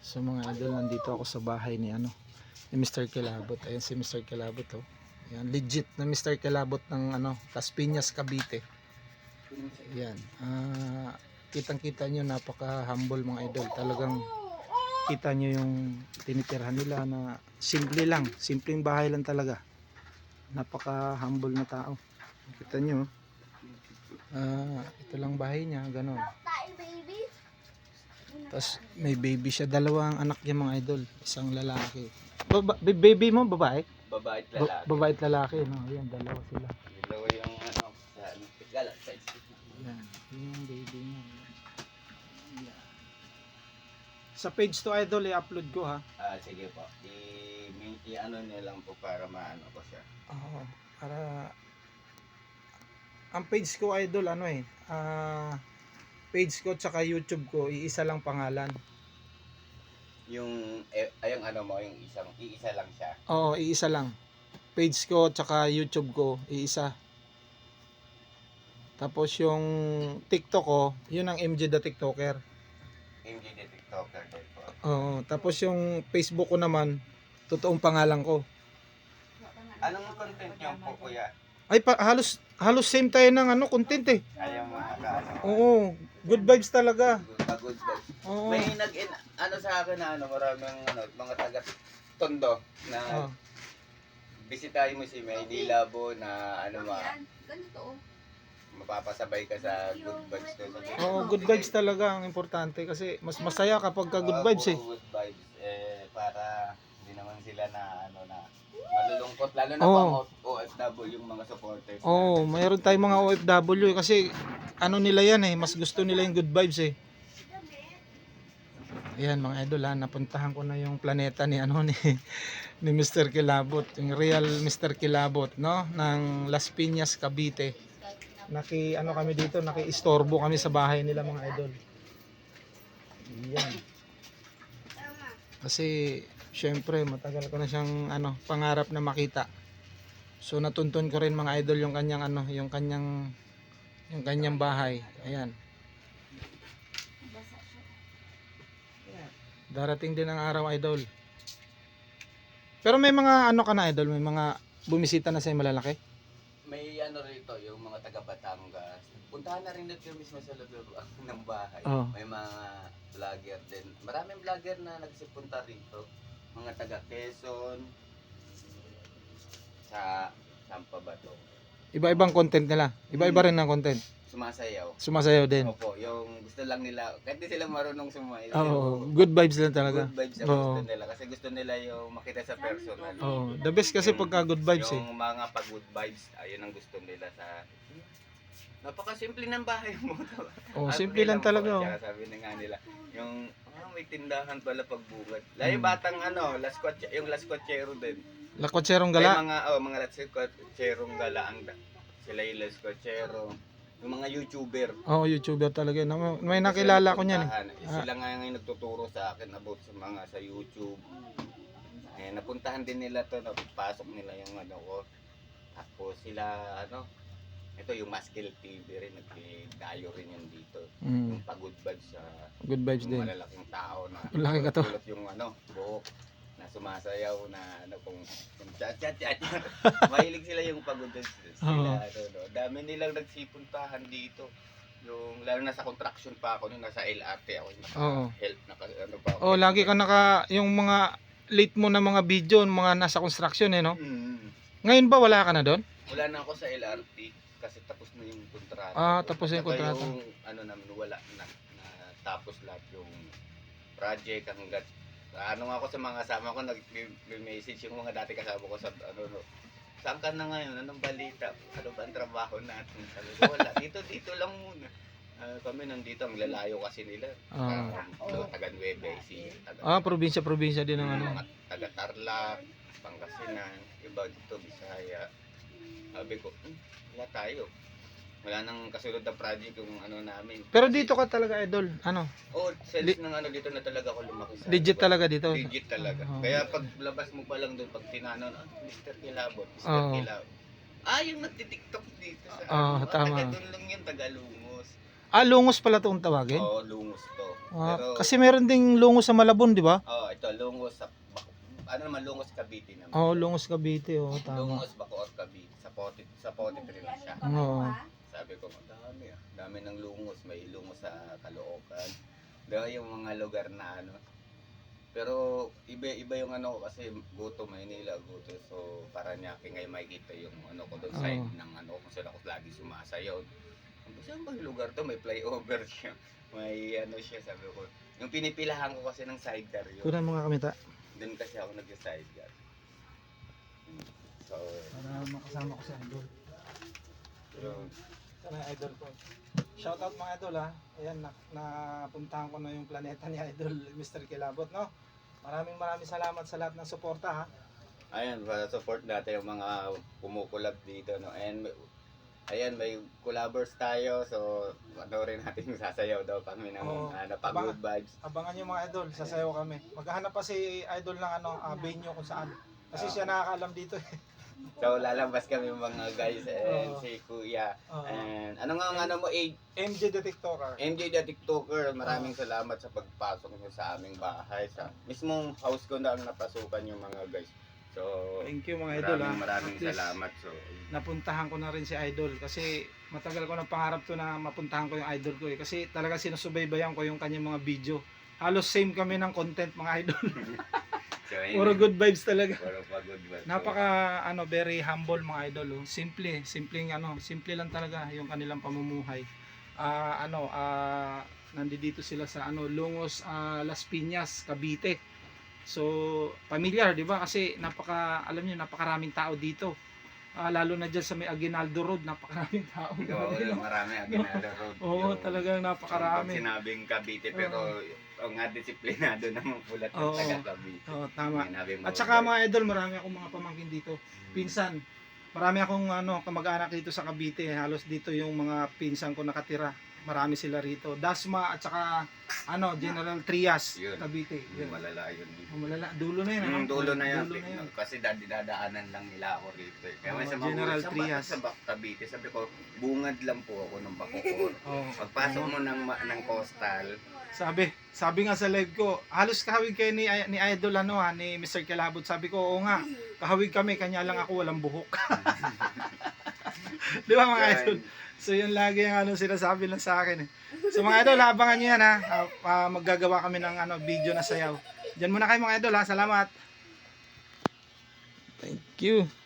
So mga idol, nandito ako sa bahay ni ano, ni Mr. Kilabot. Ayan si Mr. Kilabot oh. Ayan, legit na Mr. Kilabot ng ano, Las Piñas, Cavite. Ayan. Ah, kitang-kita nyo, napaka-humble mga idol. Talagang kita nyo yung tinitirhan nila na simple lang. Simpleng bahay lang talaga. Napaka-humble na tao. Kita nyo. Ah, ito lang bahay niya, ganon. Tapos may baby siya, dalawang anak niya mga idol, isang lalaki. Baba, baby mo babae? Babae at Ba- lalaki. babae at lalaki, no? Ayan, dalawa sila. Dalawa yung ano, sa ano, gala, sa Ayan, yun yung baby niya. Ayan. Sa page to idol, i-upload ko ha. Ah, sige po. I, i ano niya lang po para maano ko siya. Oo, para ang page ko idol ano eh, ah page ko tsaka YouTube ko, iisa lang pangalan. Yung, eh, ayong ano mo, yung isang, iisa lang siya. Oo, iisa lang. Page ko tsaka YouTube ko, iisa. Tapos yung TikTok ko, yun ang MJ the TikToker. MJ the TikToker din po. Oo, tapos yung Facebook ko naman, totoong pangalan ko. Anong content yung po kuya? Ay, pa, halos halos same tayo ng ano, content eh. Ayaw kaano. Oo, good vibes talaga. Pagod ba? Oo. May nag ano sa akin na ano, maraming ano, mga taga Tondo na Oo. bisitahin mo si May Labo na ano ma, Ganito oh. mapapasabay ka sa good vibes to. Oo, good vibes talaga ang importante kasi mas masaya kapag ka good vibes eh. Oo, good vibes. Eh, para hindi naman sila na ano na malulungkot lalo na Oo. pang OFW yung mga supporters. Oo, mayroon tayong mga OFW eh, kasi ano nila yan eh, mas gusto nila yung good vibes eh. Ayan mga idol ha, napuntahan ko na yung planeta ni ano ni ni Mr. Kilabot, yung real Mr. Kilabot, no, ng Las Piñas, Cavite. Naki ano kami dito, naki-istorbo kami sa bahay nila mga idol. Ayan. Kasi syempre matagal ko na siyang ano, pangarap na makita. So natuntun ko rin mga idol yung kanyang ano, yung kanyang yung kanyang bahay. Ayan. Darating din ang araw idol. Pero may mga ano ka na idol, may mga bumisita na sa malalaki. May ano rito, yung mga taga Batangas. Puntahan na rin dito mismo sa loob ng bahay. Oo. May mga vlogger din. Maraming vlogger na nagsipunta rito. Mga taga Quezon. Sa saan pa ba to? Iba-ibang content nila. Iba-iba rin ang content. Sumasayaw. Sumasayaw din. Opo, yung gusto lang nila, kahit di sila marunong sumayaw. Oo, good vibes lang talaga. Good vibes ang Oo. gusto nila. Kasi gusto nila yung makita sa personal. Oh, the best kasi pagka good vibes eh. Yung mga pag good vibes, ayun ang gusto nila sa Napaka-simple ng bahay mo. Oh, simple lang talaga. oh. tsaka sabi na nga nila, yung ah, may tindahan pala pag bungad. Lalo yung Mm. batang ano, las Quatche- yung las Quachero din. La Kotserong May Gala. mga oh, mga las Quacherong gala ang sila yung las Quachero. Yung mga YouTuber. Oh, YouTuber talaga. Na- May nakilala ko niyan eh. Eh, Sila nga yung nagtuturo sa akin about sa mga sa YouTube. Eh, napuntahan din nila to, napasok nila yung ano ko. Tapos sila, ano, ito yung Maskell TV rin, nagdayo rin yung dito. Mm, Yung pagod vibes sa good vibes yung din. malalaking tao na Malaki ka to. yung ano, buhok sumasayaw na ano kung kung chat chat chat. Mahilig sila yung pagod sila. Oo. Ano, no. Dami nilang nagsipuntahan dito. Yung lalo na sa contraction pa ako nung nasa LRT ako yung naka Oo. help naka ano pa ako. Oh, lagi ka naka yung mga late mo na mga video, mga nasa construction eh, no? Mm. Ngayon ba wala ka na doon? Wala na ako sa LRT kasi tapos na yung kontrata. Ah, tapos na yung Saka kontrata. Yung ano namin wala na, na tapos lahat yung project hanggat ano nga ako sa mga kasama ko nag-message yung mga dati kasama ko sa ano no. Saan ka na ngayon? Anong balita? Ano ba ang trabaho natin? Sabi ko, wala. Dito, dito lang muna. Ah, kami nandito, ang lalayo kasi nila. Ah. Uh, taga Nueve, si taga Ah, probinsya-probinsya din ang ano. mga taga Tarlac, Pangasinan, iba dito, Bisaya. Sabi ko, hmm, wala tayo. Wala nang kasunod na project yung ano namin. Pero dito ka talaga idol. Ano? Oh, sense Li- ng ano dito na talaga ako lumaki sa. Legit talaga dito. Legit talaga. Oo. Kaya pag labas mo pa lang doon, pag tinanon, ah, Mr. Kilabot, Mr. Oo. Kilabot. Ah, yung nagtitiktok dito sa Oo, ano, tama. taga doon lang yun, taga. Ah, lungos pala itong tawagin. Oo, lungos to. Ah, Pero, kasi meron ding lungos sa Malabon, di ba? oh, ito, lungos sa, ano naman, lungos Cavite naman. Oo, lungos Cavite, oh, tama. Lungos, Bacoor, Cavite. Sa potit, sa potit rin na siya. Oo. Sabi ko, ang dami ah. Dami ng lungos. May lungos sa Caloocan. Diba yung mga lugar na ano. Pero iba iba yung ano ko kasi Guto, Maynila, Guto. So para niya ngayon makikita yung ano ko doon side Oo. ng ano kung saan ako lagi sumasayaw. Ang saan bang lugar to? May flyover siya. May ano siya sabi ko. Yung pinipilahan ko kasi ng sidecar yun. Kunan mga kamita. Doon kasi ako nag-sidecar. Hmm. So, Para makasama ko sa idol. yun. Sana yung idol ko. Shoutout mga idol ha. Ayan, na, napuntahan ko na yung planeta ni Idol Mr. Kilabot, no? Maraming maraming salamat sa lahat ng suporta ha. Ayan, para support natin yung mga kumukulab dito, no? And, ayan, may collabers tayo, so, ano rin natin sasayaw daw kami ng Oo. ano, pag good vibes. Abangan nyo mga idol, sasayaw kami. Maghahanap pa si idol ng ano, ah, venue kung saan. Kasi Ah. siya nakakaalam dito eh. So, lalabas kami mga guys, and Oo. si Kuya. Oo. And, ano nga ang ano mo, eh, MJ Detector. MJ the TikToker, maraming salamat sa pagpasok niyo sa aming bahay. Sa mismong house ko na ang napasukan yung mga guys. So, Thank you mga idol ha. maraming maraming At least, salamat. So, napuntahan ko na rin si Idol kasi matagal ko na pangarap to na mapuntahan ko yung idol ko eh. Kasi talaga sinusubaybayan ko yung kanyang mga video. Halos same kami ng content mga idol. so. Puro good vibes talaga. Puro pa good vibes. So, Napaka ano very humble mga idol. Oh. Simple, simpleng ano, simple lang talaga yung kanilang pamumuhay. Ah ano, ah nandito sila sa ano Lungos ah, Las Piñas, Cavite. So, familiar, 'di ba? Kasi napaka alam niyo napakaraming tao dito. Ah, lalo na diyan sa may Aguinaldo Road, napakaraming tao. Oo, marami Aguinaldo Road. Oo, talagang napakarami. sinabing Cavite, pero ang nga disiplinado naman pulat ng Oo. taga Cavite. Oo, tama. At saka mga idol, marami akong mga pamangkin dito. Pinsan. Marami akong ano, kamag-anak dito sa Cavite. Halos dito yung mga pinsan ko nakatira. Marami sila rito. Dasma at saka ano, General Trias, Yun. Cavite. Yun. malala yun. Oh, malala. Dulo na yun. ano? Yung dulo na yan. Dulo na yun. Kasi dadi dadaanan lang nila ako rito. eh. Kaya Oo, sa General mga sa Trias. sa Bak Cavite, sabi ko, bungad lang po ako ng Bacoor. Oh. Pagpasok mo ng, ma- ng coastal, Sabi, sabi nga sa live ko, halos kahawig kayo ni, ni Idol ano ha, ni Mr. Kalabot. Sabi ko, oo nga, kahawig kami, kanya lang ako walang buhok. Di ba mga idol? So yun lagi ang ano sinasabi lang sa akin eh. So mga idol, abangan nyo yan ha. Ah, ah, maggagawa kami ng ano, video na sayaw. Diyan muna kayo mga idol ha. Salamat. Thank you.